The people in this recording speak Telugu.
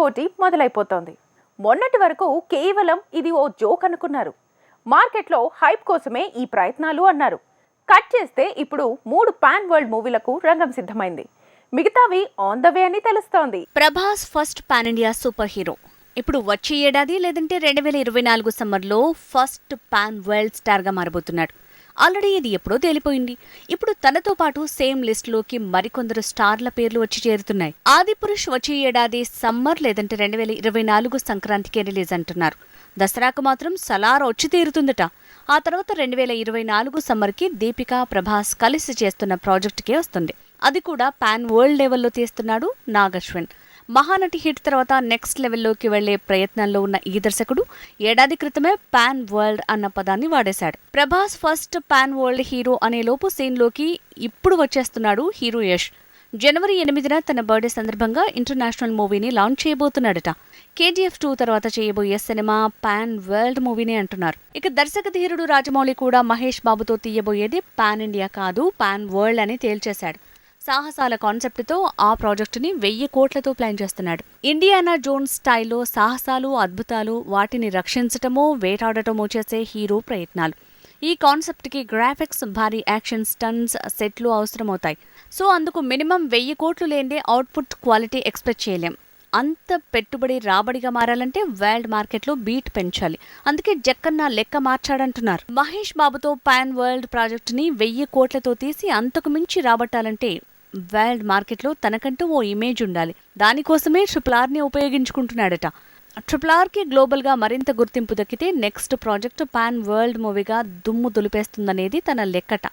పోటీ మొదలైపోతోంది. మొన్నటి వరకు కేవలం ఇది ఓ జోక్ అనుకున్నారు. మార్కెట్లో హైప్ కోసమే ఈ ప్రయత్నాలు అన్నారు. కట్ చేస్తే ఇప్పుడు మూడు పాన్ వరల్డ్ మూవీలకు రంగం సిద్ధమైంది. మిగతావి ఆన్ ద వే అని తెలుస్తోంది. Prabhas first pan India super hero. ఇప్పుడు వచ్చే ఏడాది లేదంటే రెండు వేల ఇరవై నాలుగు సమ్మర్లో ఫస్ట్ పాన్ వరల్డ్ స్టార్గా మారబోతున్నాడు. ఆల్రెడీ ఇది ఎప్పుడో తేలిపోయింది. ఇప్పుడు తనతో పాటు సేమ్ లిస్టులోకి మరికొందరు స్టార్ల పేర్లు వచ్చి చేరుతున్నాయి. ఆదిపురుష్ వచ్చే ఏడాది సమ్మర్ లేదంటే రెండు వేల ఇరవై నాలుగు సంక్రాంతికే రిలీజ్ అంటున్నారు. దసరాకు మాత్రం సలార్ వచ్చి తీరుతుందట. ఆ తర్వాత రెండు వేల ఇరవై నాలుగు సమ్మర్కి దీపిక ప్రభాస్ కలిసి చేస్తున్న ప్రాజెక్టుకే వస్తుంది. అది కూడా పాన్ వరల్డ్ లెవెల్లో తీస్తున్నాడు నాగశ్విన్. మహానటి హిట్ తర్వాత నెక్స్ట్ లెవెల్లోకి వెళ్ళే ప్రయత్నంలో ఉన్న ఈ దర్శకుడు ఏడాది క్రితమే పాన్ వరల్డ్ అన్న పదాన్ని వాడేశాడు. Prabhas first pan world hero అనే లోపు సీన్లోకి ఇప్పుడు వచ్చేస్తున్నాడు హీరో యష్. జనవరి ఎనిమిదిన తన బర్త్డే సందర్భంగా ఇంటర్నేషనల్ మూవీని లాంచ్ చేయబోతున్నాడట. కేజీఎఫ్ టూ తర్వాత చేయబోయే సినిమా పాన్ వరల్డ్ మూవీని అంటున్నారు. ఇక దర్శక ధీరుడు రాజమౌళి కూడా మహేష్ బాబుతో తీయబోయేది పాన్ ఇండియా కాదు పాన్ వరల్డ్ అని తేల్చేశాడు. సాహసాల కాన్సెప్ట్తో ఆ ప్రాజెక్టుని వెయ్యి కోట్లతో ప్లాన్ చేస్తున్నాడు. ఇండియానా జోన్స్ స్టైల్లో సాహసాలు అద్భుతాలు వాటిని రక్షించటమో వేటాడటమో చేసే హీరో ప్రయత్నాలు. ఈ కాన్సెప్ట్కి గ్రాఫిక్స్ భారీ యాక్షన్ స్టన్స్ సెట్లు అవసరమవుతాయి. సో అందుకు మినిమం వెయ్యి కోట్లు లేదే అవుట్పుట్ క్వాలిటీ ఎక్స్పెక్ట్ చేయలేం. అంత పెట్టుబడి రాబడిగా మారాలంటే వరల్డ్ మార్కెట్లో బీట్ పెంచాలి. అందుకే జక్కన్న లెక్క మార్చాడంటున్నారు. మహేష్ బాబుతో పాన్ వరల్డ్ ప్రాజెక్టుని వెయ్యి కోట్లతో తీసి అంతకు మించి రాబట్టాలంటే వరల్డ్ మార్కెట్లో తనకంటూ ఓ ఇమేజ్ ఉండాలి. దానికోసమే ట్రిపుల్ ఆర్ని ఉపయోగించుకుంటున్నాడట. ట్రిపుల్ ఆర్కి గ్లోబల్గా మరింత గుర్తింపు దక్కితే నెక్స్ట్ ప్రాజెక్ట్ పాన్ వరల్డ్ మూవీగా దుమ్ము దులిపేస్తుందనేది తన లెక్కట.